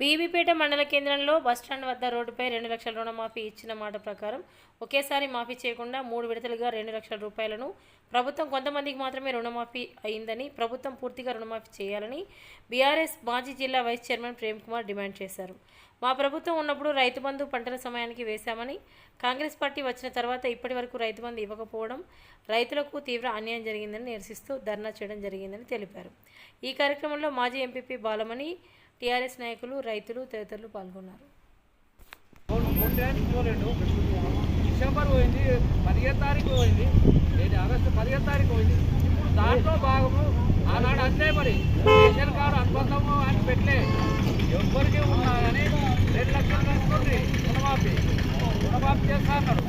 బీబీపేట మండల కేంద్రంలో బస్టాండ్ వద్ద రోడ్డుపై రెండు లక్షల రుణమాఫీ ఇచ్చిన మాట ప్రకారం ఒకేసారి మాఫీ చేయకుండా మూడు విడతలుగా రెండు లక్షల రూపాయలను ప్రభుత్వం కొంతమందికి మాత్రమే రుణమాఫీ అయిందని ప్రభుత్వం పూర్తిగా రుణమాఫీ చేయాలని బీఆర్ఎస్ మాజీ జిల్లా vice chairman Prem Kumar demand చేశారు. మా ప్రభుత్వం ఉన్నప్పుడు రైతు బంధు పంటల సమయానికి వేశామని కాంగ్రెస్ పార్టీ వచ్చిన తర్వాత ఇప్పటి వరకు రైతు బంధు ఇవ్వకపోవడం రైతులకు తీవ్ర అన్యాయం జరిగిందని నిరసిస్తూ ధర్నా చేయడం జరిగిందని తెలిపారు. ఈ కార్యక్రమంలో మాజీ ఎంపీపీ బాలమణి టీఆర్ఎస్ నాయకులు రైతులు తదితరులు పాల్గొన్నారు. డిసెంబర్ పోయింది పదిహేను తారీఖు పోయింది నేను ఆగస్టు పదిహేను తారీఖు పోయింది. ఇప్పుడు దాంట్లో భాగము ఆనాడు అంతే మరి. రేషన్ కార్డు అనుబంధము అని పెట్టలే. ఎవరికి ఉన్నా కానీ రెండు లక్షలు కనుక్కోండి రుణమాఫీ. రుణమాఫీ చేస్తా అన్నాడు.